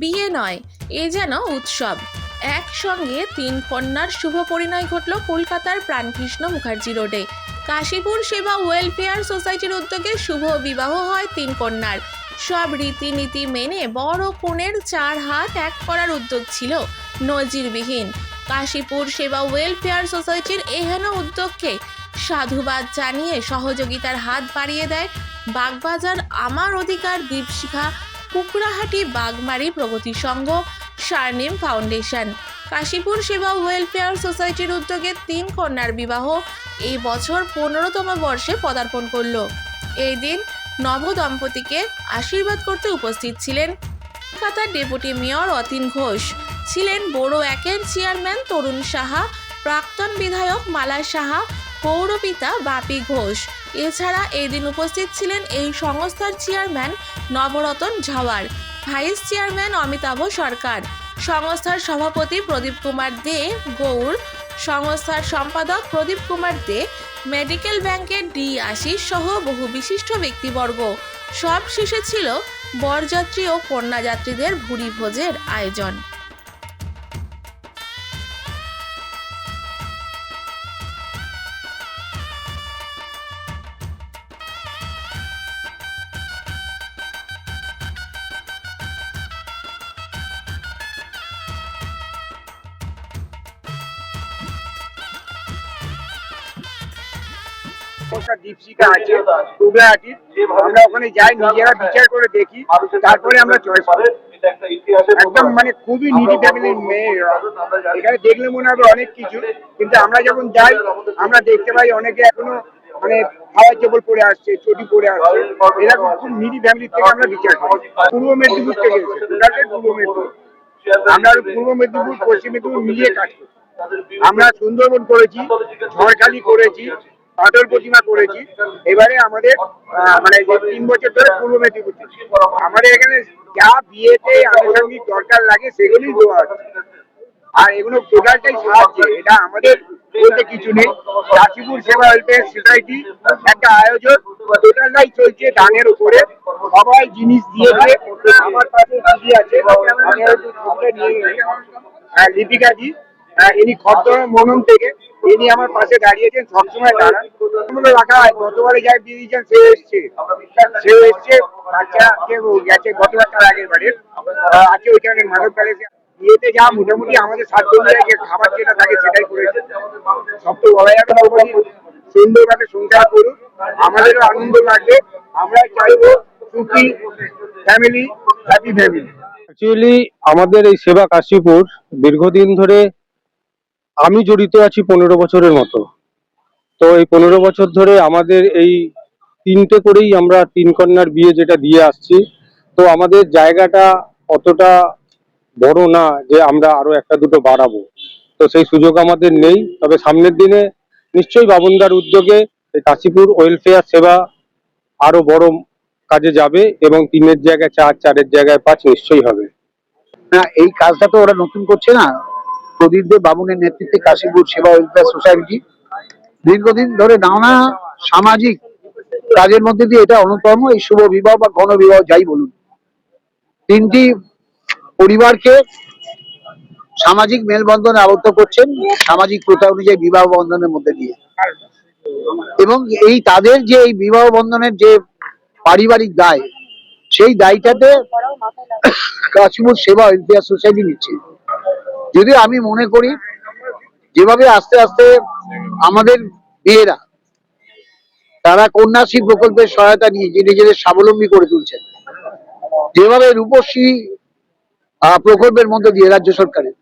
বিয়ে নয়, এ যেন উৎসব। একসঙ্গে তিন কন্যার শুভ পরিণয় ঘটল কলকাতার প্রাণকৃষ্ণ মুখার্জি রোডে। কাশীপুর সেবা ওয়েলফেয়ার সোসাইটির উদ্যোগে শুভ বিবাহ হয় তিন কন্যার। সব রীতিনীতি মেনে বড় কনের চার হাত এক করার উদ্যোগ ছিল নজিরবিহীন। কাশীপুর সেবা ওয়েলফেয়ার সোসাইটির এহেন উদ্যোগকে সাধুবাদ জানিয়ে সহযোগিতার হাত বাড়িয়ে দেয় বাগবাজার আমার অধিকার দীপশিখা কুকরাহাটি বাগমারি প্রগতি সংঘ সারনিম ফাউন্ডেশন। কাশীপুর সেবা ওয়েলফেয়ার সোসাইটির উদ্যোগে তিন কন্যার বিবাহ এই বছর পনেরোতম বর্ষে পদার্পণ করল। এই দিন নবদম্পতিকে আশীর্বাদ করতে উপস্থিত ছিলেন কলকাতার ডেপুটি মেয়র অতীন ঘোষ। ছিলেন বড়ো একের চেয়ারম্যান তরুণ সাহা, প্রাক্তন বিধায়ক মালা সাহা পৌরপিতা বাপি ঘোষ। এছাড়া এই দিন উপস্থিত ছিলেন এই সংস্থার chairman Nabaratan Jhawar, vice chairman Amitabh Sarkar, সংস্থার সভাপতি প্রদীপ কুমার দে গৌর সংস্থার সম্পাদক প্রদীপ কুমার দে, মেডিকেল ব্যাংকের ডি আশিস সহ বহু বিশিষ্ট ব্যক্তিবর্গ। সব শেষে ছিল বরযাত্রী ও কন্যাযাত্রীদের ভুরি ভোজের আয়োজন। সমস্যা দীপশিকা আছে টুবলাহাটি আমরা ওখানে যাই, নিজেরা বিচার করে দেখি, তারপরে আমরা চয়েস করি। একদম মানে খুবই নিডি ফ্যামিলির এখানে দেখলে মনে হবে অনেক কিছু, কিন্তু আমরা যখন যাই, আমরা দেখতে পাই অনেকে এখনও মানে চপল পরে আসছে, চটি পরে আসছে। এরকম খুব নিডি ফ্যামিলির থেকে আমরা বিচার করি। পূর্ব মেদিনীপুর থেকে পূর্ব মেদিনীপুর। আমরা পূর্ব মেদিনীপুর, পশ্চিম মেদিনীপুর মিলিয়ে কাজ করি। আমরা সুন্দরবন করেছি ঝড়খালি করেছি পাথর প্রতিমা করেছি। এবারে আমাদের মানে যে তিন বছর ধরে পূর্ব মেদিনীপুর আমাদের এখানে যা বিয়েতে আনুষঙ্গিক দরকার লাগে সেগুলোই দেওয়া হচ্ছে আর এগুলো টোটালটাই সাহায্য এটা আমাদের বলতে কিছু নেই। কাশীপুর সেবা ওয়েলফেয়ার সোসাইটি একটা আয়োজন টোটালটাই চলছে দানের উপরে। সবাই জিনিস দিয়েছে আমার পাশে দিদি আছে আমি হয়তো নিয়ে। হ্যাঁ, লিপিকা জি হ্যাঁ, ইনি খদ্দর মনন থেকে। ইনি আমার পাশে দাঁড়িয়েছেন সবসময় দাঁড়ান। রাখা হয় গতবারে যাই দিয়েছেন সে এসছে। সে এসছে বাচ্চাকে ও গেছে গতবার তার আগের আহ, আছে ওইখানে মানব প্যালেসে বিয়েতে যা মোটামুটি আমাদের সাধ্য অনুযায়ী খাবার যেটা থাকে সেটাই করেছে। সব তো বলা যাবে সুন্দরভাবে সংসার করুন আমাদেরও আনন্দ লাগবে। আমরা চাইব সুখী ফ্যামিলি হ্যাপি ফ্যামিলি অ্যাকচুয়ালি আমাদের এই সেবা কাশীপুর দীর্ঘদিন ধরে আমি জড়িত আছি পনেরো বছরের মতো। তো এই পনেরো বছর ধরে আমাদের এই তিনটে করেই আমরা তিন কন্যার বিয়ে যেটা দিয়ে আসছি। তো আমাদের জায়গাটা অতটা বড় না যে আমরা আরও একটা দুটো বাড়াবো। তো সেই সুযোগ আমাদের নেই। তবে সামনের দিনে নিশ্চয়ই বাবনদার উদ্যোগে এই কাশীপুর ওয়েলফেয়ার সেবা আরও বড় কাজে যাবে এবং তিনের জায়গায় চার, চারের জায়গায় পাঁচ নিশ্চয়ই হবে। না, এই কাজটা তো ওরা নতুন করছে না? প্রদীপ দেব বামুনের নেতৃত্বে কাশীপুর সেবা ওয়েলফেয়ার সোসাইটি দীর্ঘদিন ধরে নানা সামাজিক কাজের মধ্যে দিয়ে এটা অন্যতম এই শুভ বিবাহ বা গণ বিবাহ যাই বলুন। তিনটি পরিবারকে সামাজিক মেলবন্ধনে আবদ্ধ করছেন সামাজিক প্রথা অনুযায়ী বিবাহ বন্ধনের মধ্যে দিয়ে। এবং এই তাদের যে এই বিবাহ বন্ধনের যে পারিবারিক দায়, সেই দায়টাতে কাশীপুর সেবা ওয়েলফেয়ার সোসাইটি নিচ্ছে। যদি আমি মনে করি, যেভাবে আস্তে আস্তে আমাদের মেয়েরা, তারা কন্যাশ্রী প্রকল্পের সহায়তা নিয়ে যে নিজেদের স্বাবলম্বী করে তুলছেন। যেভাবে রূপশ্রী প্রকল্পের মধ্যে দিয়ে রাজ্য সরকারের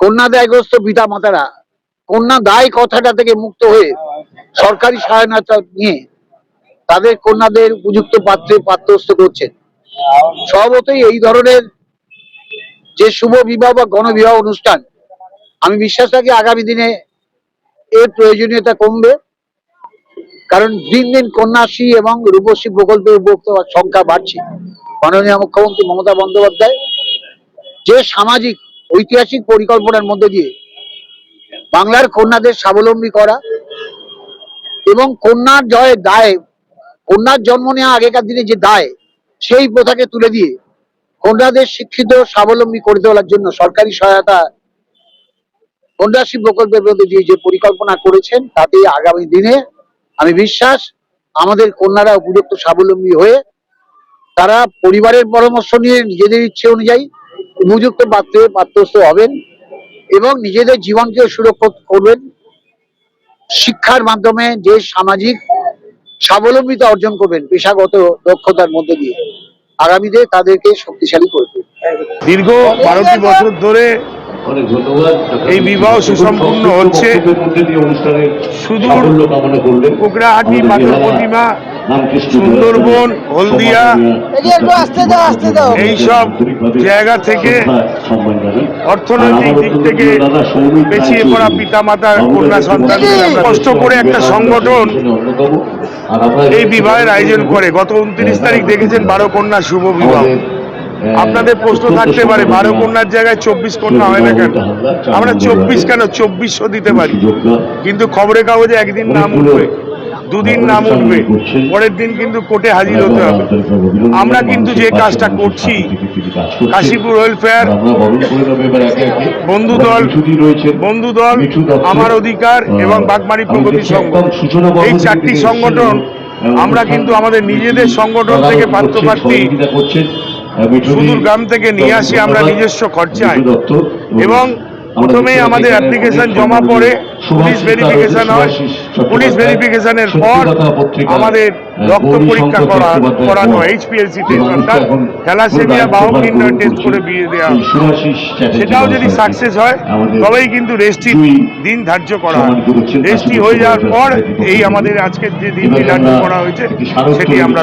কন্যা দায়গ্রস্ত পিতা মাতারা কন্যা দায় কথাটা থেকে মুক্ত হয়ে সরকারি সহায়তা নিয়ে তাদের কন্যাদের উপযুক্ত পাত্রে পাত্রস্থ করছেন। স্বভাবতই এই ধরনের যে শুভ বিবাহ বা গণবিবাহ অনুষ্ঠান, আমি বিশ্বাস রাখি আগামী দিনে এর প্রয়োজনীয়তা কমবে। কারণ দিন দিন কন্যাশ্রী এবং রূপশ্রী প্রকল্পের উপভোক্ত সংখ্যা বাড়ছে। মাননীয় মুখ্যমন্ত্রী মমতা বন্দ্যোপাধ্যায়, যে সামাজিক, ঐতিহাসিক পরিকল্পনার মধ্যে দিয়ে বাংলার কন্যাদের স্বাবলম্বী করা এবং কন্যার জয় দায়, কন্যার জন্ম নেওয়া আগেকার দিনে যে দায়, সেই প্রথাকে তুলে দিয়ে কন্যাদের শিক্ষিত, স্বাবলম্বী করে তোলার জন্য সরকারি সহায়তা কন্যাশ্রী প্রকল্পের দিয়ে যে পরিকল্পনা করেছেন তাতে আগামী দিনে আমি বিশ্বাস আমাদের কন্যারা উপযুক্ত স্বাবলম্বী হয়ে তারা পরিবারের পরামর্শ নিয়ে নিজেদের ইচ্ছে অনুযায়ী উপযুক্ত পাত্রে পাত্রস্থ হবেন এবং নিজেদের জীবনকে সুরক্ষিত করবেন। শিক্ষার মাধ্যমে যে সামাজিক স্বাবলম্বিতা অর্জন করবেন, পেশাগত দক্ষতার মধ্যে দিয়ে। আগামীতে তাদেরকে শক্তিশালী করবে দীর্ঘ বারোটি বছর ধরে এই বিবাহ সুসম্পন্ন হচ্ছে। সুদূর কোকড়াহাটি পাথর প্রতিমা সুন্দরবন হলদিয়া এইসব জায়গা থেকে অর্থনৈতিক দিক থেকে পেছিয়ে পড়া পিতা মাতার কন্যা আমরা কষ্ট করে একটা সংগঠন এই বিবাহের আয়োজন করে গত উনত্রিশ তারিখ দেখেছেন বারো কন্যা শুভ বিবাহ। আপনাদের প্রশ্ন থাকতে পারে বারো কন্যার জায়গায় চব্বিশ কন্যা হয় না কেন? আমরা চব্বিশ কেন চব্বিশশো দিতে পারি? কিন্তু খবরের কাগজে একদিন নাম উঠবে। দুদিন নাম উঠবে, পরের দিন কিন্তু কোর্টে হাজির হতে হবে। আমরা কিন্তু যে কাজটা করছি, কাশীপুর ওয়েলফেয়ার বন্ধু দল বন্ধু দল আমার অধিকার এবং বাগমারি প্রগতি সংঘ এই চারটি সংগঠন, আমরা কিন্তু আমাদের নিজেদের সংগঠন থেকে পাত্রপ্রার্থী, সুদূর গ্রাম থেকে নিয়ে আসি আমরা নিজস্ব খরচায়। এবং প্রথমেই আমাদের অ্যাপ্লিকেশন জমা পড়ে পুলিশ ভেরিফিকেশন হয় পুলিশ ভেরিফিকেশনের পর আমাদের রক্ত পরীক্ষা করা করানো হয় এইচপিএলসি টেস্ট অর্থাৎ থ্যালাসেমিয়া বাহক নির্ণয় টেস্ট করে বিয়ে দেওয়া সেটাও যদি সাকসেস হয় তবেই কিন্তু রেজিস্ট্রি দিন ধার্য করা হয় হয়ে যাওয়ার পর এই আমাদের আজকের যে দিনটি ধার্য করা হয়েছে সেটি আমরা।